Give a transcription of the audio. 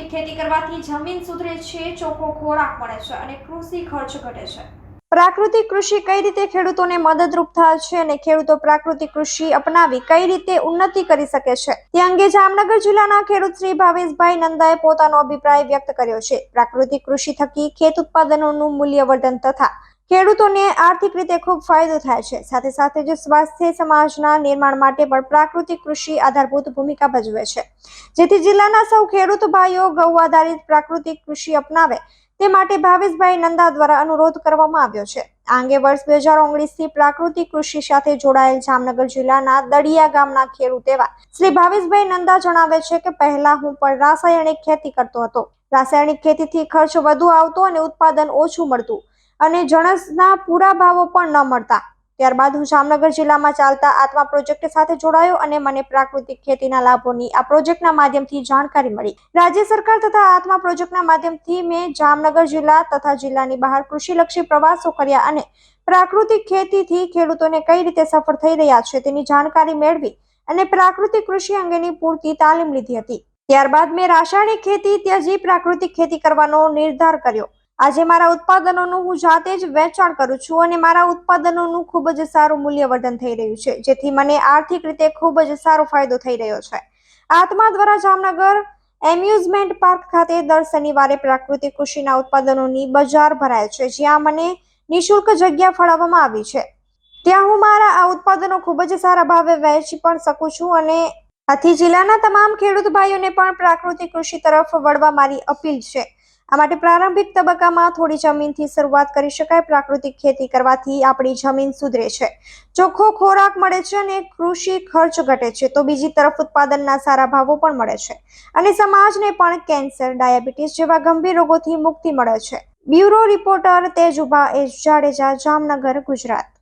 ખેતીવાડીથી જમીન સુધરે છે, ચોખ્ખો ખોરાક મળે છે અને કૃષિ ખર્ચ ઘટે છે. પ્રાકૃતિક કૃષિ કઈ રીતે ખેડૂતોને મદદરૂપ થાય છે અને ખેડૂતો પ્રાકૃતિક કૃષિ અપનાવી કઈ રીતે ઉન્નતિ કરી શકે છે? તે અંગે જામનગર જિલ્લાના ખેડૂત શ્રી ભાવેશભાઈ નંદાએ પોતાનો અભિપ્રાય વ્યક્ત કર્યો છે. પ્રાકૃતિક કૃષિ થકી ખેત ઉત્પાદનોનું મૂલ્યવર્ધન તથા ખેડૂતોને આર્થિક રીતે ખૂબ ફાયદો થાય છે. સાથે સાથે જે સ્વાસ્થ્ય સમાજના નિર્માણ માટે પણ પ્રાકૃતિક કૃષિ આધારભૂત ભૂમિકા ભજવે છે. જેથી જિલ્લાના સૌ ખેડૂત ભાઈઓ ગૌ આધારિત પ્રાકૃતિક કૃષિ અપનાવે તે માટે ભાવેશભાઈ નંદા દ્વારા અનુરોધ કરવામાં આવ્યો છે. આ અંગે વર્ષ બે હજાર ઓગણીસથી પ્રાકૃતિક કૃષિ સાથે જોડાયેલ જામનગર જિલ્લાના દડિયા ગામના ખેડૂત એવા શ્રી ભાવેશભાઈ નંદા જણાવે છે કે પહેલા હું પણ રાસાયણિક ખેતી કરતો હતો. રાસાયણિક ખેતીથી ખર્ચ વધુ આવતો અને ઉત્પાદન ઓછું મળતું. અને જણસના પૂરા ભાવો પણ ન મળતા. ત્યારબાદ હું જામનગર જિલ્લામાં ચાલતા આત્મા પ્રોજેક્ટ સાથે જોડાયો અને મને પ્રાકૃતિક ખેતીના લાભોની આ પ્રોજેક્ટના માધ્યમથી જાણકારી મળી. રાજ્ય સરકાર તથા આત્મા પ્રોજેક્ટના માધ્યમથી મેં જામનગર જિલ્લા તથા જિલ્લાની બહાર કૃષિલક્ષી પ્રવાસો કર્યા અને પ્રાકૃતિક ખેતીથી ખેડૂતોને કઈ રીતે સફળ થઈ રહ્યા છે તેની જાણકારી મેળવી અને પ્રાકૃતિક કૃષિ અંગેની પૂરતી તાલીમ લીધી હતી. ત્યારબાદ મેં રાસાયણિક ખેતી, ત્યજી પ્રાકૃતિક ખેતી કરવાનો નિર્ધાર કર્યો. આજે મારા ઉત્પાદનોનું હું જાતે જ વેચાણ કરું છું અને મારા ઉત્પાદનોનું ખૂબ જ સારું મૂલ્યવર્ધન થઈ રહ્યું છે, જેથી મને આર્થિક રીતે ખૂબ જ સારો ફાયદો થઈ રહ્યો છે. આત્મા દ્વારા જામનગર એમ્યુઝમેન્ટ પાર્ક ખાતે દર શનિવારે પ્રાકૃતિક કૃષિના ઉત્પાદનોની બજાર ભરાય છે, જ્યાં મને નિઃશુલ્ક જગ્યા ફાળવવામાં આવી છે. ત્યાં હું મારા આ ઉત્પાદનો ખૂબ જ સારા ભાવે વહેંચી પણ શકું છું અને આથી જિલ્લાના તમામ ખેડૂત ભાઈઓને પણ પ્રાકૃતિક કૃષિ તરફ વળવા મારી અપીલ છે. આ માટે પ્રારંભિક તબક્કામાં થોડી જમીનથી શરૂઆત કરી શકાય. પ્રાકૃતિક ખેતી કરવાથી આપણી જમીન સુધરે છે. ચોખ્ખો ખોરાક મળે છે અને કૃષિ ખર્ચ ઘટે છે, તો બીજી તરફ ઉત્પાદનના સારા ભાવો પણ મળે છે. અને સમાજને પણ કેન્સર, ડાયાબિટીસ જેવા ગંભીર રોગોથી મુક્તિ મળે છે. Bureau reporter Tejubha S Jadeja, Jamnagar, Gujarat.